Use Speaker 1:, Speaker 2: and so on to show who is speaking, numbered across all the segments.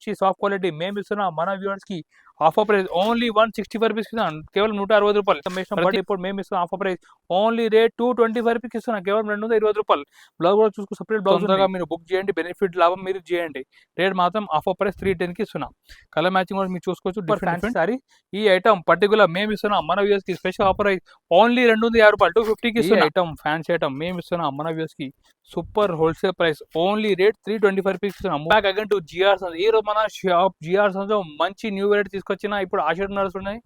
Speaker 1: మంచి soft quality మేము ఇస్తున్నాం మన వ్యూవర్స్కి offer price only one sixty five rupees ఇస్తున్నాం. కేవలం నూట అరవై రూపాయలు. బట్ ఇప్పుడు మేము ఇస్తున్నాం offer price only rate two twenty five rupees ఇస్తున్నాం. కేవలం రెండు వందల ఇరవై రూపాయలు. బ్లౌజ్ కూడా చూసుకుని సపరేట్ బ్లౌజ్ ఉండగా మీరు బుక్ చేయండి. బెనిఫిట్ లాభం మీరు చేయండి. రేట్ మాత్రం ఆఫర్ ప్రైస్ త్రీ టెన్కి ఇస్తున్నాం. కలర్ మ్యాచింగ్ కూడా మీరు చూసుకోవచ్చు. డిఫరెంట్ సారీ ఈ ఐటమ్ పర్టికులర్ మేము ఇస్తున్నాం మన వ్యూస్కి స్పెషల్ ఆఫర్ ప్రైస్ ఓన్లీ రెండు వందల యాభై రూపాయలు టూ ఫిఫ్టీకి ఇస్తున్నాం. ఐటమ్ ఫ్యాన్సీ ఐటమ్ మేము ఇస్తున్నాం మన వ్యూస్కి super wholesale price only rate three twenty five rupees ఇస్తున్నాం. బ్యాక్ అగైన్ టు జిఆర్ ఈ రోజు మన షాప్ జిఆర్లో మంచి న్యూ వెరైటీ తీసుకొచ్చిన ఇప్పుడు ఆషాఢ నడుస్తున్నాయి.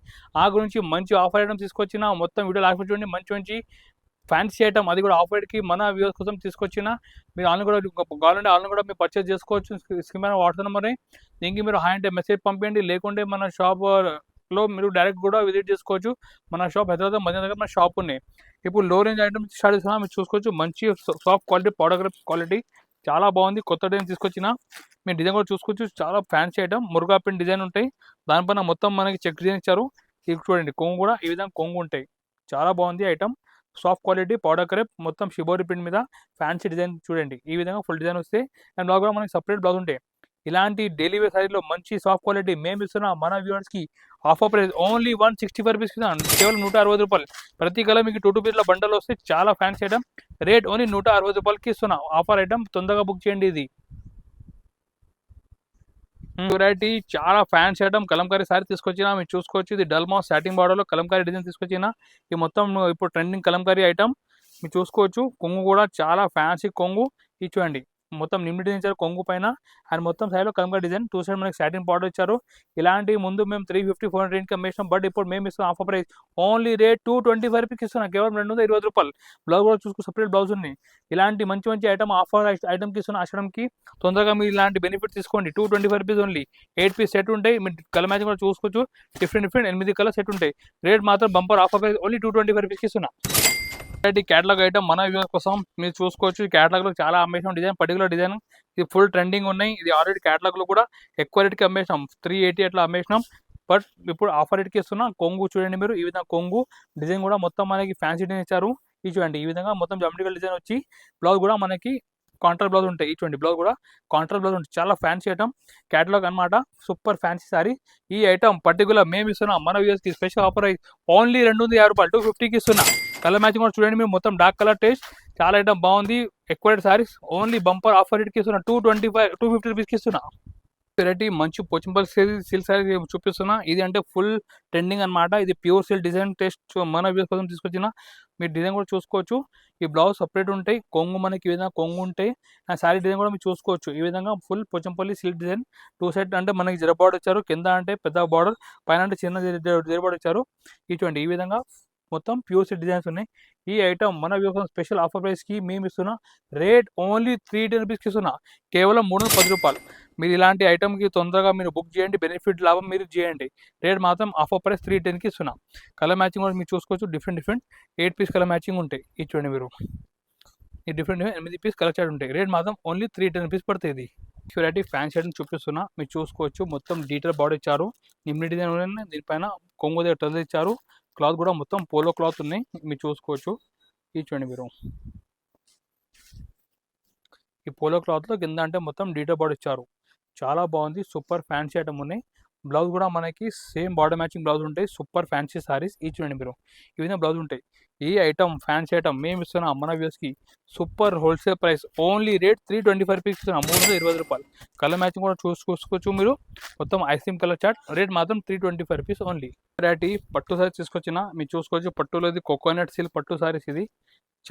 Speaker 1: ఆ గురించి మంచి ఆఫర్ ఐటమ్ తీసుకొచ్చిన మొత్తం వీడియో లాస్ట్ చూడండి మంచి మంచి ఫ్యాన్సీ ఐటమ్ అది కూడా ఆఫర్కి మన వ్యూస్ కోసం తీసుకొచ్చిన మీరు ఆన్లైన్ కూడా కావాలంటే ఆన్లైన్ కూడా మీరు పర్చేస్ చేసుకోవచ్చు. స్కీమ్ వాట్సాప్ నెంబర్ దీనికి మీరు హాయ్ అంటే మెసేజ్ పంపించండి లేకుంటే మన షాప్లో మీరు డైరెక్ట్ కూడా విజిట్ చేసుకోవచ్చు. మన షాప్ హైదరాబాద్ మధ్య దగ్గర మన షాప్ ఉన్నాయి. ఇప్పుడు లో రేంజ్ ఐటమ్స్ స్టార్ట్ చేస్తున్నా మీరు చూసుకోవచ్చు. మంచి సాఫ్ట్ క్వాలిటీ ప్రోడక్ట్ క్వాలిటీ చాలా బాగుంది. కొత్త డిజైన్ తీసుకొచ్చిన మీరు డిజైన్ కూడా చూసుకోవచ్చు చాలా ఫ్యాన్సీ ఐటమ్ మురుగా పిన్ డిజైన్ ఉంటాయి. దానిపైన మొత్తం మనకి చెక్ డిజైన్ ఇచ్చారు. ఇది చూడండి కొంగు కూడా ఈ విధంగా కొంగు ఉంటాయి. చాలా బాగుంది item soft quality powder crepe మొత్తం షిబోరి ప్రింట్ మీద ఫ్యాన్సీ డిజైన్ చూడండి. ఈ విధంగా ఫుల్ డిజైన్ వస్తే అండ్ బ్లౌజ్ కూడా మనకి సపరేట్ బ్లౌజ్ ఉంటాయి. ఇలాంటి డైలీ వేర్ మంచి సాఫ్ట్ క్వాలిటీ మేము ఇస్తున్న మన వ్యూవర్స్కి offer price only one sixty five rupees కేవలం నూట అరవై రూపాయలు. ప్రతి కల మీకు టూ టూ పీస్ల బండలు వస్తే చాలా ఫ్యాన్సీ ఐటమ్ రేట్ ఓన్లీ నూట అరవై రూపాయలకి ఇస్తున్నా ఆఫర్ ఐటమ్ తొందరగా బుక్ చేయండి ఇది. Hmm. వెరైటీ చాలా ఫ్యాన్స్ ఐటమ్ కలంకారీ సారీ తీసుకొచ్చిన మీరు చూసుకోవచ్చు. ఇది డల్మా సాటింగ్ బార్డర్లో కలంకారీ డిజైన్ తీసుకొచ్చిన ఈ మొత్తం ఇప్పుడు ట్రెండింగ్ కలంకారీ ఐటమ్ మీరు చూసుకోవచ్చు. కొంగు కూడా చాలా ఫ్యాన్సీ కొంగు. ఇది చూడండి. మొత్తం నిమ్మి డిజైన్ ఇచ్చారు కొంగు పైన. అండ్ మొత్తం సైడ్లో డిజైన్. టూ సైడ్ మనకి సాటిన్ బార్డర్ ఇచ్చారు. ఇలాంటి ముందు మేము three fifty four hundred income వేసినాం బట్ ఇప్పుడు మేము ఇస్తున్నాం offer price only rate two twenty five rupees ఇస్తున్నాం. కేవలం రెండు వందల ఇరవై రూపాయలు. బ్లౌజ్ కూడా చూసుకో సపరేట్ బ్లౌజ్ ఉంది ఇలాంటి మంచి మంచి ఐటమ్ ఆఫర్ ఐటమ్కి ఇస్తున్న ఆశ్రమంకి తొందరగా మీరు ఇలాంటి బెనిఫిట్ తీసుకోండి. Two twenty five rupees only eight piece set ఉంటాయి. మీరు కలర్ మ్యాచ్ కూడా చూసుకోవచ్చు. డిఫరెంట్ డిఫరెంట్ ఎనిమిది కలర్ సెట్ ఉంటాయి. రేట్ మాత్రం bumper offer price only two twenty five రూపీస్కి ఇస్తున్నా. క్యాటలాగ్ ఐటమ్ మన వ్యూస్ కోసం మీరు చూసుకోవచ్చు. ఈ క్యాటలాగ్లో చాలా అమ్మేసాం డిజైన్ పర్టికులర్ డిజైన్ ఇది ఫుల్ ట్రెండింగ్ ఉన్నాయి. ఇది ఆల్రెడీ క్యాటలాగ్లో కూడా ఎక్కువ రేట్కి అమ్మేసాం త్రీ ఎయిటీ అట్లా అమ్మేసినాం. బట్ ఇప్పుడు ఆఫర్ రేట్కి ఇస్తున్నాం. కొంగు చూడండి మీరు. ఈ విధంగా కొంగు డిజైన్ కూడా మొత్తం మనకి ఫ్యాన్సీ డిజైన్ ఇచ్చారు. ఈ చూడండి. ఈ విధంగా మొత్తం జమెటికల్ డిజైన్ వచ్చి బ్లౌజ్ కూడా మనకి కాంట్రా బ్లౌజ్ ఉంటాయి. ఈ చూడండి. బ్లౌజ్ కూడా కాంట్రా బ్లౌజ్ ఉంటుంది. చాలా ఫ్యాన్సీ ఐటమ్ క్యాటలాగ్ అన్నమాట. సూపర్ ఫ్యాన్సీ సారీ ఈ ఐటమ్ పర్టికులర్ మేము ఇస్తున్నాం. మన వ్యూస్కి స్పెషల్ ఆఫర్ ఓన్లీ రెండు వందల యాభై రూపాయలు. టూ ఫిఫ్టీకి ఇస్తున్నాం. కలర్ మ్యాచింగ్ కూడా చూడండి మీరు. మొత్తం డార్క్ కలర్ టేస్ట్ చాలా ఐటమ్ బాగుంది. ఎక్కువ సారీస్ ఓన్లీ బంపర్ ఆఫర్ రేట్కి ఇస్తున్నా. Two twenty five two fifty రూపీస్కి ఇస్తున్నా. వెరైటీ మంచి పొచ్చింపల్ సిల్క్ సారీ చూపిస్తున్నా. ఇది అంటే ఫుల్ ట్రెండింగ్ అన్నమాట. ఇది ప్యూర్ సిల్క్ డిజైన్ టేస్ట్ మన వ్యూస్ కోసం తీసుకొచ్చిన. మీరు డిజైన్ కూడా చూసుకోవచ్చు. ఈ బ్లౌజ్ సపరేట్ ఉంటాయి. కొంగు మనకి ఈ విధంగా కొంగు ఉంటాయి. ఆ శారీ డిజైన్ కూడా మీరు చూసుకోవచ్చు. ఈ విధంగా full Pochampally silk design two side అంటే మనకి జర బార్డర్ ఇచ్చారు. కింద అంటే పెద్ద బార్డర్ పైన అంటే చిన్న జర బార్డర్ ఇచ్చారు. ఇటువంటి ఈ విధంగా మొత్తం ప్యూర్ సిల్క్ డిజైన్స్ ఉన్నాయి. ఈ ఐటమ్ మన వ్యూసం స్పెషల్ ఆఫర్ ప్రైస్కి మేము ఇస్తున్నా రేట్ ఓన్లీ త్రీ టెన్ రూపీస్కి ఇస్తున్నా. కేవలం మూడు వందల పది రూపాయలు. మీరు ఇలాంటి ఐటమ్కి తొందరగా మీరు బుక్ చేయండి బెనిఫిట్ లాభం మీరు చేయండి. రేట్ మాత్రం ఆఫర్ ప్రైస్ త్రీ టెన్కి ఇస్తున్నా. కలర్ మ్యాచింగ్ కూడా మీరు చూసుకోవచ్చు. Different different eight piece colour matching ఉంటాయి. ఇది చూడండి మీరు. ఈ డిఫరెంట్ ఎనిమిది పీస్ కలర్ చార్ట్ ఉంటాయి. రేట్ మాత్రం ఓన్లీ త్రీ టెన్ రూపీస్ పడుతుంది వెరైటీ ఫ్యాన్ షర్ట్ చూపిస్తున్నా. మీరు చూసుకోవచ్చు. మొత్తం డీటెయిల్ బాడీ ఇచ్చారు. నిమ్మి డిజైన్ ఉన్నాయి దీనిపైన కొంగు దగ్గర ఇచ్చారు. క్లాత్ కూడా మొత్తం పోలో క్లాత్ ఉన్నాయి. మీరు చూసుకోవచ్చు. ఇది చూడండి మీరు. ఈ పోలో క్లాత్లో కింద అంటే మొత్తం డీటో బాడీ ఇచ్చారు. చాలా బాగుంది. సూపర్ ఫ్యాన్సీ ఐటమ్ ఉన్నాయి. బ్లౌజ్ కూడా మనకి సేమ్ బాడీ మ్యాచింగ్ బ్లౌజ్ ఉంటాయి. సూపర్ ఫ్యాన్సీ సారీస్ ఈ చూడండి మీరు ఈ విధంగా బ్లౌజ్ ఉంటాయి. ఈ ఐటమ్ ఫ్యాన్సీ ఐటమ్ మేము ఇస్తున్నాం మన వ్యూస్కి super wholesale price. Only rate three twenty five rupees ఇస్తున్నాం. మూడు వందల ఇరవై రూపాయలు. కలర్ మ్యాచింగ్ కూడా చూసి చూసుకోవచ్చు మీరు. మొత్తం ice cream colour chart. Rate మాత్రం three twenty five rupees only. Variety పట్టు సారీస్ తీసుకొచ్చిన మీరు చూసుకోవచ్చు. పట్టులో ఇది కోకోనట్ సిల్క్ పట్టు సారీస్ ఇది.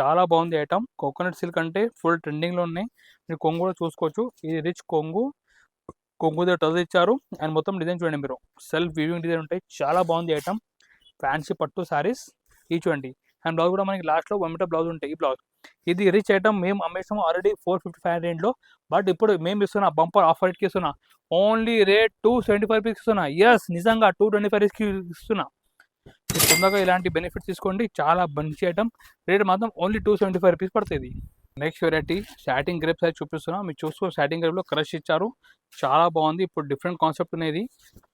Speaker 1: చాలా బాగుంది ఐటమ్. కోకోనట్ సిల్క్ అంటే ఫుల్ ట్రెండింగ్లో ఉన్నాయి. మీరు కొంగు కూడా చూసుకోవచ్చు. ఇది రిచ్ కొంగు. కొంగుదే దగ్గర టజ్ ఇచ్చారు. అండ్ మొత్తం డిజైన్ చూడండి మీరు. సెల్ఫ్ వీవింగ్ డిజైన్ ఉంటాయి. చాలా బాగుంది ఐటమ్ ఫ్యాన్సీ పట్టు సారీస్ ఈ చూడండి. అండ్ బ్లౌజ్ కూడా మనకి లాస్ట్లో వన్ మీటర్ బ్లౌజ్ ఉంటాయి. ఈ బ్లౌజ్ ఇది రిచ్ ఐటమ్ మేము అమ్మేసాము ఆల్రెడీ ఫోర్ ఫిఫ్టీ ఫైవ్ రేంజ్లో బట్ ఇప్పుడు మేము ఇస్తున్నా బంపర్ ఆఫర్ రేట్కి ఇస్తున్నా only rate two seventy five rupees ఇస్తున్నా. ఎస్ నిజంగా టూ ట్వంటీ ఫైవ్ రూపీస్కి ఇస్తున్నా. మీరు తొందరగా ఇలాంటి బెనిఫిట్స్ తీసుకోండి. చాలా మంచి ఐటమ్ రేట్ మాత్రం only two seventy five rupees పడుతుంది నెక్స్ట్ వెరైటీ స్టార్టింగ్ గ్రేప్స్ అయితే చూపిస్తున్నాం. మీరు చూసుకో స్టార్టింగ్ గ్రేప్లో క్రష్ ఇచ్చారు. చాలా బాగుంది. ఇప్పుడు డిఫరెంట్ కాన్సెప్ట్ అనేది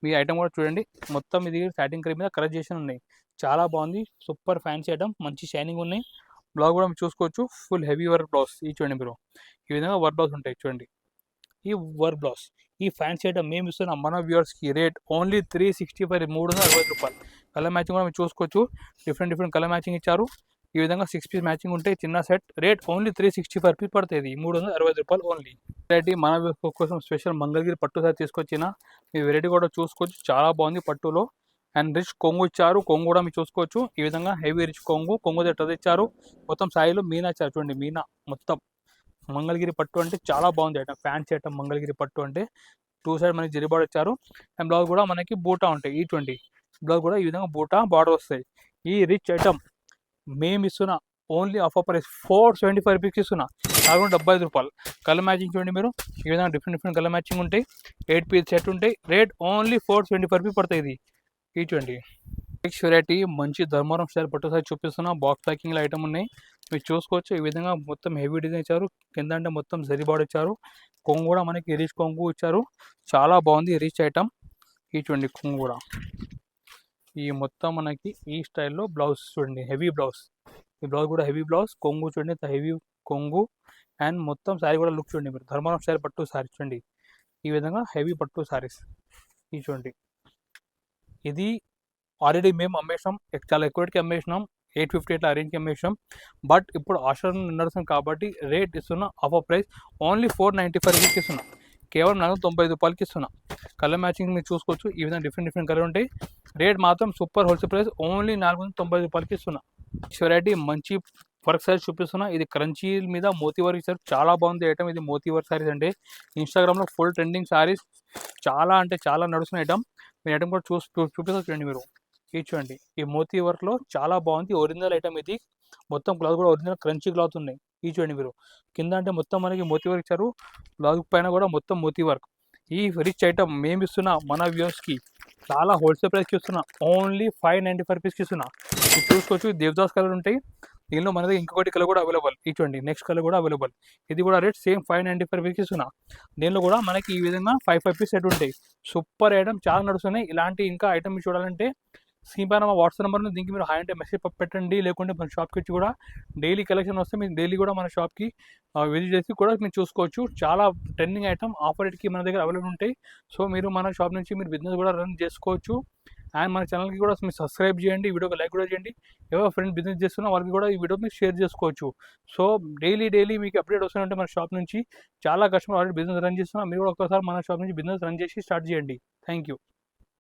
Speaker 1: మీ ఐటమ్ కూడా చూడండి. మొత్తం ఇది స్టార్టింగ్ గ్రేప్ మీద క్రష్ చేసి ఉన్నాయి. చాలా బాగుంది. సూపర్ ఫ్యాన్సీ ఐటమ్ మంచి షైనింగ్ ఉన్నాయి. బ్లౌజ్ కూడా మీరు చూసుకోవచ్చు. ఫుల్ హెవీ వర్క్ బ్లౌజ్ ఈ చూడండి మీరు. ఈ విధంగా వర్క్ బ్లౌజ్ ఉంటాయి. చూడండి. ఈ వర్క్ బ్లౌజ్ ఈ ఫ్యాన్సీ ఐటమ్ మేము ఇస్తున్న మన వ్యూవర్స్కి rate only three sixty five మూడు వందల అరవై రూపాయలు. కలర్ మ్యాచింగ్ కూడా మీరు చూసుకోవచ్చు. డిఫరెంట్ డిఫరెంట్ కలర్ మ్యాచింగ్ ఇచ్చారు. ఈ విధంగా సిక్స్ పీస్ మ్యాచింగ్ ఉంటే చిన్న set rate only three sixty five rupees పడుతుంది మూడు వందల అరవై రూపాయలు ఓన్లీ వెరైటీ మన కోసం స్పెషల్ మంగళగిరి పట్టు సార్ తీసుకొచ్చిన మీ వెరైటీ కూడా చూసుకోవచ్చు. చాలా బాగుంది పట్టులో. అండ్ రిచ్ కొంగు ఇచ్చారు. కొంగు కూడా మీరు చూసుకోవచ్చు. ఈ విధంగా హెవీ రిచ్ కొంగు కొంగు దగ్గర ఇచ్చారు మొత్తం సాయిలో మీనా ఇచ్చారు చూడండి మీనా మొత్తం. మంగళగిరి పట్టు అంటే చాలా బాగుంది ఐటమ్ ఫ్యాన్సీ ఐటమ్ మంగళగిరి పట్టు అంటే. టూ సైడ్ మనకి జరిబాడు ఇచ్చారు. అండ్ బ్లౌజ్ కూడా మనకి బూటా ఉంటాయి. ఈ ట్వంటీ. బ్లౌజ్ కూడా ఈ విధంగా బూటా బార్డర్ వస్తాయి. ఈ రిచ్ ఐటమ్ మేము ఇస్తున్న only offer price four seventy five rupees ఇస్తున్నా. నాలుగు డెబ్బై ఐదు రూపాయలు. కలర్ మ్యాచింగ్ చూడండి మీరు. ఈ విధంగా డిఫరెంట్ డిఫరెంట్ కలర్ మ్యాచింగ్ ఉంటాయి. ఎయిట్ పీస్ సెట్ ఉంటాయి. Rate only four seventy five rupees పడుతుంది ఇది ఈ చూడండి. నెక్స్ట్ వెరైటీ మంచి ధర్మవరం స్టైల్ పట్టు సైజ్ చూపిస్తున్నా. బాక్స్ ప్యాకింగ్లో ఐటమ్ ఉన్నాయి. మీరు చూసుకోవచ్చు. ఈ విధంగా మొత్తం హెవీ డిజైన్ ఇచ్చారు. కింద అంటే మొత్తం జరిబాడు ఇచ్చారు. కొంగు కూడా మనకి రిచ్ కొంగు ఇచ్చారు. చాలా బాగుంది రిచ్ ఐటమ్ ఈ చూడండి కొంగు కూడా. ఈ మొత్తం మనకి ఈ స్టైల్లో బ్లౌజ్ చూడండి హెవీ బ్లౌజ్. ఈ బ్లౌజ్ కూడా హెవీ బ్లౌజ్ కొంగు చూడండి ఇంత హెవీ కొంగు. అండ్ మొత్తం శారీ కూడా లుక్ చూడండి మీరు ధర్మవరం స్టైల్ పట్టు శారీ చూడండి. ఈ విధంగా హెవీ పట్టు శారీస్. ఈ చూడండి. ఇది ఆల్రెడీ మేము అమ్మేసాం చాలా ఎక్కువకి అమ్మేసినాం ఎయిట్ ఫిఫ్టీ ఎట్లా అరేంజ్కి అమ్మేసాం బట్ ఇప్పుడు ఆషర్ నడుస్తుంది కాబట్టి రేట్ ఇస్తున్నా offer price only four ninety five rupees ఇస్తున్నాం. కేవలం నాలుగు తొంభై ఐదు రూపాయలకి ఇస్తున్నా. కలర్ మ్యాచింగ్ మీరు చూసుకోవచ్చు. ఈ విధంగా డిఫరెంట్ డిఫరెంట్ కలర్ ఉంటాయి. రేట్ మాత్రం సూపర్ హోల్సేల్ ప్రైస్ ఓన్లీ నాలుగు వందల తొంభై ఐదు రూపాయలకి ఇస్తున్నా. వెరైటీ మంచి వర్క్ సైజ్ చూపిస్తున్నా. ఇది క్రంచీ మీద మోతీ వర్క్ ఇచ్చారు చాలా బాగుంది ఐటమ్ ఇది మోతీ వర్క్ సారీస్ అంటే. ఇన్స్టాగ్రామ్లో ఫుల్ ట్రెండింగ్ సారీస్ చాలా అంటే చాలా నడుస్తున్న ఐటమ్ మీ ఐటమ్ కూడా చూసి చూ- చూపిస్తా చూడండి మీరు. ఇది చూడండి. ఈ మోతీ వర్క్లో చాలా బాగుంది. ఒరిజినల్ ఐటమ్ ఇది. మొత్తం క్లాత్ కూడా ఒరిజినల్ క్రంచీ క్లాత్ ఉన్నాయి. ఇది చూడండి మీరు. కింద అంటే మొత్తం మనకి మోతీ వర్క్ ఇచ్చారు. బ్లౌజ్ పైన కూడా మొత్తం మోతీ వర్క్. ఈ రిచ్ ఐటమ్ మేము ఇస్తున్నా మన వ్యూస్కి చాలా హోల్సేల్ ప్రైస్కి ఇస్తున్నా. ఓన్లీ ఫైవ్ నైంటీ ఫైవ్ రూపీస్కి ఇస్తున్నా. ఇది చూసుకోవచ్చు. దేవదాస్ కలర్ ఉంటాయి. దీనిలో మన దగ్గర ఇంకొకటి కలర్ కూడా అవైలబుల్. ఈ చూడండి నెక్స్ట్ కలర్ కూడా అవైలబుల్. ఇది కూడా rate same five ninety five రూపీస్కి ఇస్తున్నా. దీనిలో కూడా మనకి ఈ విధంగా ఫైవ్ ఫైవ్ పీస్ సెట్ ఉంటాయి. సూపర్ ఐటమ్ చాలా నడుస్తున్నాయి. ఇలాంటి ఇంకా ఐటమ్ చూడాలంటే స్క్రీన్ పైన మా వాట్సాప్ నెంబర్ ఉంది దీనికి మీరు హాయ్ అంటే మెసేజ్ పెట్టండి. లేకుంటే మన షాప్కి వచ్చి కూడా డైలీ కలెక్షన్ వస్తే మీరు డైలీ కూడా మన షాప్కి విజిట్ చేసి కూడా మీరు చూసుకోవచ్చు. చాలా ట్రెండింగ్ ఐటమ్ ఆఫర్ రేట్కి మన దగ్గర అవైలబుల్ ఉంటాయి. సో మీరు మన షాప్ నుంచి మీరు బిజినెస్ కూడా రన్ చేసుకోవచ్చు. అండ్ మన ఛానల్కి కూడా మీరు సబ్స్క్రైబ్ చేయండి వీడియోకి లైక్ కూడా చేయండి. ఎవరో ఫ్రెండ్ బిజినెస్ చేస్తున్నా వాళ్ళకి కూడా ఈ వీడియో మీరు షేర్ చేసుకోవచ్చు. సో డైలీ డైలీ మీకు అప్డేట్ వస్తుందంటే మన షాప్ నుంచి చాలా కస్టమర్ ఆల్రెడీ బిజినెస్ రన్ చేస్తున్నా మీరు కూడా ఒకసారి మన షాప్ నుంచి బిజినెస్ రన్ చేసి స్టార్ట్ చేయండి. Thank you